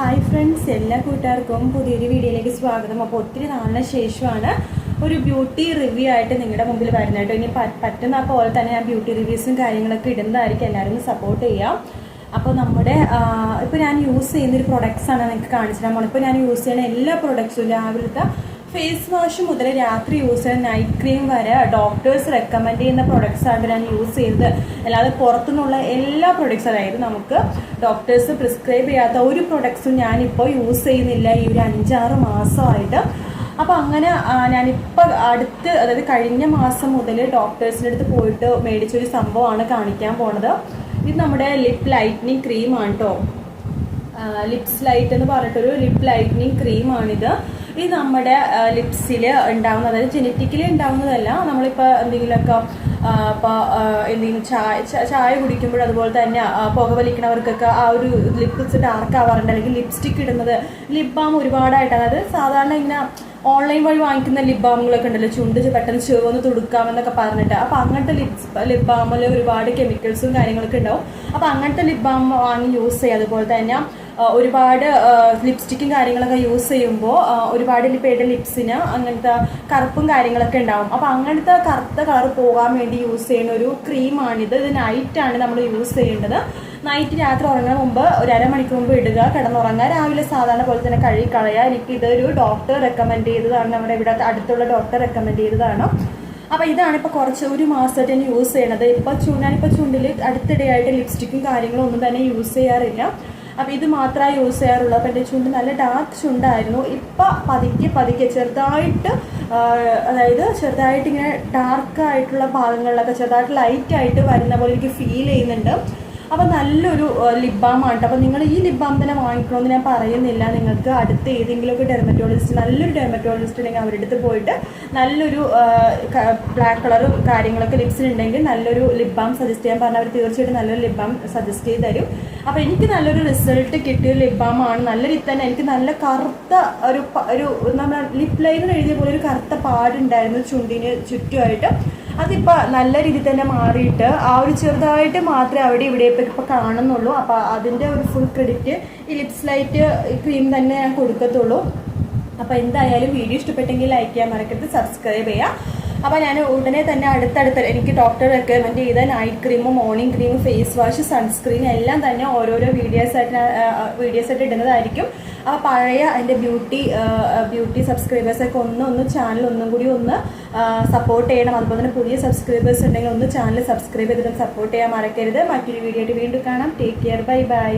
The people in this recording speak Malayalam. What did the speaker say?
ഹായ് ഫ്രണ്ട്സ് എല്ലാ കൂട്ടുകാർക്കും പുതിയൊരു വീഡിയോയിലേക്ക് സ്വാഗതം. അപ്പോൾ ഒത്തിരി നാളിന് ശേഷമാണ് ഒരു ബ്യൂട്ടി റിവ്യൂ ആയിട്ട് നിങ്ങളുടെ മുമ്പിൽ വരുന്നത് കേട്ടോ. ഇനി പറ്റുന്ന പോലെ തന്നെ ഞാൻ ബ്യൂട്ടി റിവ്യൂസും കാര്യങ്ങളൊക്കെ ഇടുന്നതായിരിക്കും. എല്ലാവരും സപ്പോർട്ട് ചെയ്യാം. അപ്പോൾ നമ്മുടെ ഇപ്പോൾ ഞാൻ യൂസ് ചെയ്യുന്നൊരു പ്രൊഡക്ട്സാണ് നിങ്ങൾക്ക് കാണിച്ചു പോകുന്നത് ഇപ്പോൾ ഞാൻ യൂസ് ചെയ്യുന്ന എല്ലാ പ്രൊഡക്ട്സും രാവിലത്തെ ഫേസ് വാഷ് മുതൽ രാത്രി യൂസ് ചെയ്യുന്ന നൈറ്റ് ക്രീം വരെ ഡോക്ടേഴ്സ് റെക്കമെൻഡ് ചെയ്യുന്ന പ്രൊഡക്ട്സ് ആണ് ഞാൻ യൂസ് ചെയ്തത്. അല്ലാതെ പുറത്തുനിന്നുള്ള എല്ലാ പ്രൊഡക്ട്സ് അതായത് നമുക്ക് ഡോക്ടേഴ്സ് പ്രിസ്ക്രൈബ് ചെയ്യാത്ത ഒരു പ്രൊഡക്ട്സും ഞാനിപ്പോൾ യൂസ് ചെയ്യുന്നില്ല ഈ ഒരു അഞ്ചാറ് മാസമായിട്ട്. അപ്പോൾ അങ്ങനെ ഞാനിപ്പോൾ അടുത്ത് അതായത് കഴിഞ്ഞ മാസം മുതൽ ഡോക്ടേഴ്സിന്റെ അടുത്ത് പോയിട്ട് മേടിച്ചൊരു സംഭവമാണ് കാണിക്കാൻ പോണത്. ഇത് നമ്മുടെ ലിപ് ലൈറ്റനിങ് ക്രീമാണ് കേട്ടോ ലിപ്സ് ലൈറ്റ് എന്ന് പറഞ്ഞിട്ടൊരു ലിപ് ലൈറ്റനിങ് ക്രീമാണിത് ഇത് നമ്മുടെ ലിപ്സിൽ ഉണ്ടാവുന്ന അതായത് ജനറ്റിക്കലി ഉണ്ടാവുന്നതല്ല. നമ്മളിപ്പോൾ എന്തെങ്കിലുമൊക്കെ ഇപ്പോൾ എന്തെങ്കിലും ചായ ചായ കുടിക്കുമ്പോൾ അതുപോലെ തന്നെ ആ, പുക വലിക്കണവർക്കൊക്കെ ആ ഒരു ലിപ്സ് ഡാർക്ക് ആവാറുണ്ട്. അല്ലെങ്കിൽ ലിപ്സ്റ്റിക് ഇടുന്നത് ലിപ് ബാം ഒരുപാടായിട്ട് അതായത് സാധാരണ ഇങ്ങനെ ഓൺലൈൻ വഴി വാങ്ങിക്കുന്ന ലിപ് ബാമുകളൊക്കെ ഉണ്ടല്ലോ. ചുണ്ട് പെട്ടെന്ന് ചുവന്ന് തുടുക്കാമെന്നൊക്കെ പറഞ്ഞിട്ട്. അപ്പോൾ അങ്ങനത്തെ ലിപ്സ് ലിപ് ബാമിൽ ഒരുപാട് കെമിക്കൽസും കാര്യങ്ങളൊക്കെ ഉണ്ടാവും. അപ്പോൾ അങ്ങനത്തെ ലിപ് ബാം വാങ്ങി യൂസ് ചെയ്യുക അതുപോലെ തന്നെ ഒരുപാട് ലിപ്സ്റ്റിക്കും കാര്യങ്ങളൊക്കെ യൂസ് ചെയ്യുമ്പോൾ ഒരുപാട് പേരുടെ ലിപ്സിന് അങ്ങനത്തെ കറുപ്പും കാര്യങ്ങളൊക്കെ ഉണ്ടാവും. അപ്പോൾ അങ്ങനത്തെ കറുത്ത കളർ പോകാൻ വേണ്ടി യൂസ് ചെയ്യുന്ന ഒരു ക്രീമാണിത് ഇത് നൈറ്റാണ് നമ്മൾ യൂസ് ചെയ്യേണ്ടത്. നൈറ്റ് രാത്രി ഉറങ്ങുന്ന മുമ്പ് ഒരു അരമണിക്കൂർ മുമ്പ് ഇടുക കിടന്നുറങ്ങുക. രാവിലെ സാധാരണ പോലെ തന്നെ കഴുകി കളയുക. എനിക്ക് ഇതൊരു ഡോക്ടർ റെക്കമെൻഡ് ചെയ്തതാണ്. നമ്മുടെ ഇവിടെ അടുത്തുള്ള ഡോക്ടർ റെക്കമെൻഡ് ചെയ്തതാണ്. അപ്പോൾ ഇതാണ് ഇപ്പോൾ കുറച്ച് ഒരു മാസമായിട്ട് ഞാൻ യൂസ് ചെയ്യണത്. ഇപ്പോൾ ചു ഞാനിപ്പോൾ ചുണ്ടിൽ അടുത്തിടെയായിട്ട് ലിപ്സ്റ്റിക്കും കാര്യങ്ങളും ഒന്നും തന്നെ യൂസ് ചെയ്യാറില്ല. അപ്പോൾ ഇത് മാത്രമേ യൂസ് ചെയ്യാറുള്ളൂ. അപ്പോൾ എന്റെ ചുണ്ട് നല്ല ഡാർക്ക് ചുണ്ടായിരുന്നു. ഇപ്പം പതുക്കെ പതുക്കെ ചെറുതായിട്ട് അതായത് ചെറുതായിട്ട് ഇങ്ങനെ ഡാർക്കായിട്ടുള്ള ഭാഗങ്ങളിലൊക്കെ ചെറുതായിട്ട് ലൈറ്റായിട്ട് വരുന്ന പോലെ എനിക്ക് ഫീൽ ചെയ്യുന്നുണ്ട്. അപ്പോൾ നല്ലൊരു ലിപ് ബാം ആണ് അപ്പോൾ നിങ്ങൾ ഈ ലിപ് ബാം തന്നെ വാങ്ങിക്കണമെന്ന് ഞാൻ പറയുന്നില്ല. നിങ്ങൾക്ക് അടുത്ത ഏതെങ്കിലുമൊക്കെ ഡെർമറ്റോളജിസ്റ്റ് നല്ലൊരു ഡെർമറ്റോളജിസ്റ്റ് ഉണ്ടെങ്കിൽ അവരുടെ അടുത്ത് പോയിട്ട് നല്ലൊരു ബ്ലാക്ക് കളറും കാര്യങ്ങളൊക്കെ ലിപ്സിലുണ്ടെങ്കിൽ നല്ലൊരു ലിപ് ബാം സജസ്റ്റ് ചെയ്യാൻ പറഞ്ഞാൽ അവർ തീർച്ചയായിട്ടും നല്ലൊരു ലിപ് ബാം സജസ്റ്റ് ചെയ്ത് തരും. അപ്പോൾ എനിക്ക് നല്ലൊരു റിസൾട്ട് കിട്ടിയ ലിപ് ബാം ആണ്. നല്ല രീതി തന്നെ എനിക്ക് നല്ല കറുത്ത ഒരു ഒരു നമ്മുടെ ലിപ് ലൈനർ എഴുതിയ പോലെ ഒരു കറുത്ത പാടുണ്ടായിരുന്നു ചുണ്ടിന് ചുറ്റുമായിട്ട്. അതിപ്പോൾ നല്ല രീതിയിൽ തന്നെ മാറിയിട്ട് ആ ഒരു ചെറുതായിട്ട് മാത്രമേ അവിടെ ഇവിടെ ഇപ്പോൾ കാണുന്നുള്ളൂ. അപ്പോൾ അതിന്റെ ഒരു ഫുൾ ക്രെഡിറ്റ് ഈ ലിപ്സ് ലൈറ്റ് ക്രീം തന്നെ ഞാൻ കൊടുക്കത്തുള്ളൂ. അപ്പോൾ എന്തായാലും വീഡിയോ ഇഷ്ടപ്പെട്ടെങ്കിൽ ലൈക്ക് ചെയ്യാൻ മറക്കരുത് സബ്സ്ക്രൈബ് ചെയ്യുക അപ്പോൾ ഞാൻ ഉടനെ തന്നെ അടുത്തടുത്ത് എനിക്ക് ഡോക്ടർ റെക്കമെൻഡ് ചെയ്ത night cream morning cream face wash sunscreen എല്ലാം തന്നെ ഓരോരോ വീഡിയോസ് ആയിട്ട് വീഡിയോസ് ആയിട്ട് ഇടുന്നതായിരിക്കും. അപ്പോൾ പഴയ എന്റെ ബ്യൂട്ടി ബ്യൂട്ടി സബ്സ്ക്രൈബേഴ്സൊക്കെ ഒന്ന് ഒന്ന് ചാനൽ ഒന്നും കൂടി ഒന്ന് സപ്പോർട്ട് ചെയ്യണം. അതുപോലെ തന്നെ പുതിയ സബ്സ്ക്രൈബേഴ്സ് ഉണ്ടെങ്കിൽ ഒന്ന് ചാനൽ സബ്സ്ക്രൈബ് ചെയ്തിട്ട് സപ്പോർട്ട് ചെയ്യാൻ മറക്കരുത്. മറ്റൊരു വീഡിയോ ആയിട്ട് വീണ്ടും കാണാം. Take care bye bye